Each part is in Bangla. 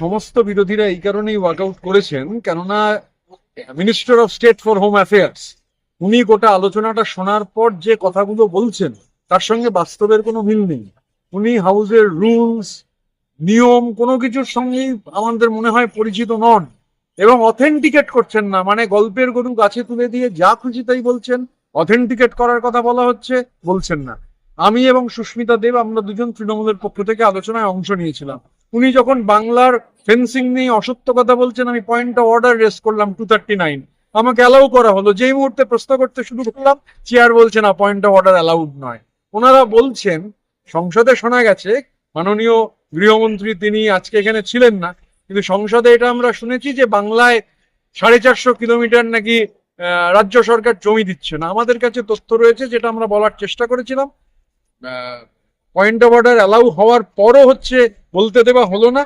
সমস্ত বিরোধীরা এই কারণেই ওয়ার্কআউট করেছেন, কেননা minister of state for home affairs উনি গোটা আলোচনাটা শোনার পর যে কথাগুলো বলছেন, তার সঙ্গে বাস্তবের কোনো মিল নেই। উনি হাউসের রুলস, নিয়ম, কোনো কিছুর সঙ্গেই আমাদের মনে হয় পরিচিত নন এবং অথেন্টিকেট করছেন না। মানে গল্পের গরু গাছে তুলে দিয়ে যা খুশি তাই বলছেন অথেন্টিকেট করার কথা বলা হচ্ছে, বলছেন না। আমি এবং সুস্মিতা দেব, আমরা দুজন তৃণমূলের পক্ষ থেকে আলোচনায় অংশ নিয়েছিলাম। উনি যখন বাংলার ফেন্সিং নিয়ে অসত্য কথা বলছেন, আমি পয়েন্ট অফ অর্ডার রেস করলাম টু থার্টি নাইন আমাকে অ্যালাউ করা হলো। যেই মুহূর্তে প্রশ্ন করতে শুরু করলাম চেয়ার বলছে, না পয়েন্ট অফ অর্ডার অ্যালাউড নয়। ওনারা বলছেন, সংসদে শোনা গেছে, মাননীয় গৃহমন্ত্রী তিনি আজকে এখানে ছিলেন না, কিন্তু সংসদে এটা আমরা শুনেছি যে বাংলায় সাড়ে চারশো কিলোমিটার নাকি রাজ্য সরকার জমি দিচ্ছে না। আমাদের কাছে তথ্য রয়েছে, যেটা আমরা বলার চেষ্টা করেছিলাম। পয়েন্ট অফ অর্ডার অ্যালাউ হওয়ার পরও হচ্ছে বলতে দেওয়া হলো না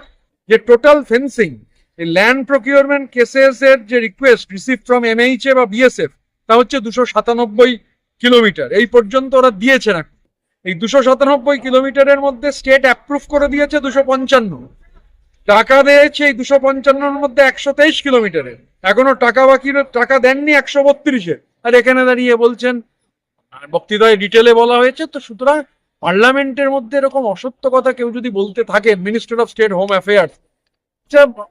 যে টোটাল ফেন্সিং এই ল্যান্ড প্রকিউরমেন্ট কেসেস এর যে রিকোয়েস্ট রিসিভ ফ্রম এমএইচএ বা বিএসএফ তা হচ্ছে দুশো সাতানব্বই কিলোমিটার। এই পর্যন্ত ওরা দিয়েছে না। এই দুশো সাতানব্বই কিলোমিটারের মধ্যে স্টেট অ্যাপ্রুভ করে দিয়েছে দুশো পঞ্চান্ন। টাকা দিয়েছে এই দুশো পঞ্চান্নর মধ্যে একশো তেইশ কিলোমিটারের। এখনও টাকা বাকি টাকা দেননি একশো বত্রিশে আর এখানে দাঁড়িয়ে বলছেন বক্তৃতায় ডিটেলে বলা হয়েছে, তো সুতরাং পার্লামেন্টের মধ্যে এরকম অসত্য কথা কেউ যদি বলতে থাকে minister of state home affairs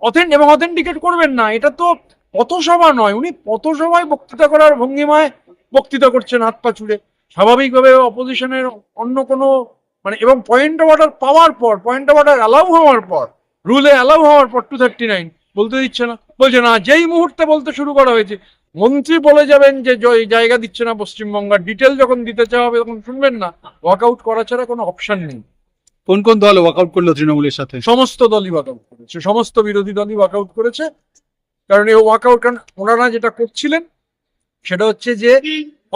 authent এবং অথেন্টিকেট করবেন না, এটা তো পথসভা নয়। উনি পথসভায় বক্তৃতা করার ভঙ্গিমায় বক্তৃতা করছেন হাত পা ছুড়ে। স্বাভাবিকভাবে অপোজিশনের অন্য কোনো মানে এবং পয়েন্ট অফ অর্ডার পাওয়ার পর পয়েন্ট অফ অর্ডার অ্যালাউ হওয়ার পর রুলে অ্যালাউ হওয়ার পর টু থার্টি নাইন বলতে দিচ্ছে না। বলছে না, যেই মুহূর্তে বলতে শুরু করা হয়েছে মন্ত্রী বলে যাবেন যে জায়গা দিচ্ছে না পশ্চিমবঙ্গ ডিটেল যখন দিতে চাওয়া হবে তখন শুনবেন না। ওয়াকআউট করা ছাড়া কোনো অপশন নেই। কোন কোন দল ওয়াকআউট করল তৃণমূলের সাথে? সমস্ত দলই ওয়াকআউট করেছে। সমস্ত বিরোধী দলই ওয়াকআউট করেছে। কারণ এই ওয়াকআউট কারণ ওনারা যেটা করছিলেন সেটা হচ্ছে যে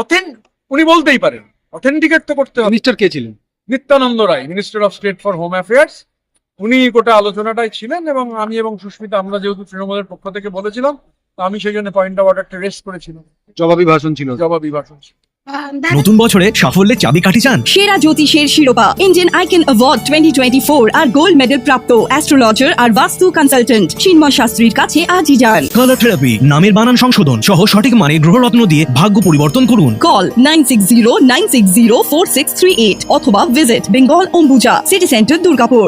অথেন উনি বলতেই পারেন অথেন্টিকেট তো করতে হবে। মিনিস্টার কে ছিলেন? Nityananda Rai minister of state for home affairs উনি গোটা আলোচনাটাই ছিলেন এবং আমি এবং সুস্মিতা আমরা যেহেতু তৃণমূলের পক্ষ থেকে বলেছিলাম আমি সেই জন্য পয়েন্ট অফ অর্ডারটা রেস্ট করেছিলাম। জবাবি ভাষণ ছিল। জবাবি ভাষণ ছিল। নতুন বছরে সাফল্যের চাবিকাঠি চান? সেরা জ্যোতিষের শিরোপা Indian icon award twenty twenty four আর গোল্ড মেডেল প্রাপ্ত অ্যাস্ট্রোলজার আর বাস্তু কনসালটেন্ট চিন্ময় শাস্ত্রীর কাছে আজই যান। কালার থেরাপি নামের বানান সংশোধন সহ সঠিক মানে গ্রহরত্ন দিয়ে ভাগ্য পরিবর্তন করুন। Call nine six zero nine six zero four six three eight অথবা visit Bengal Ambuja city centre Durgapur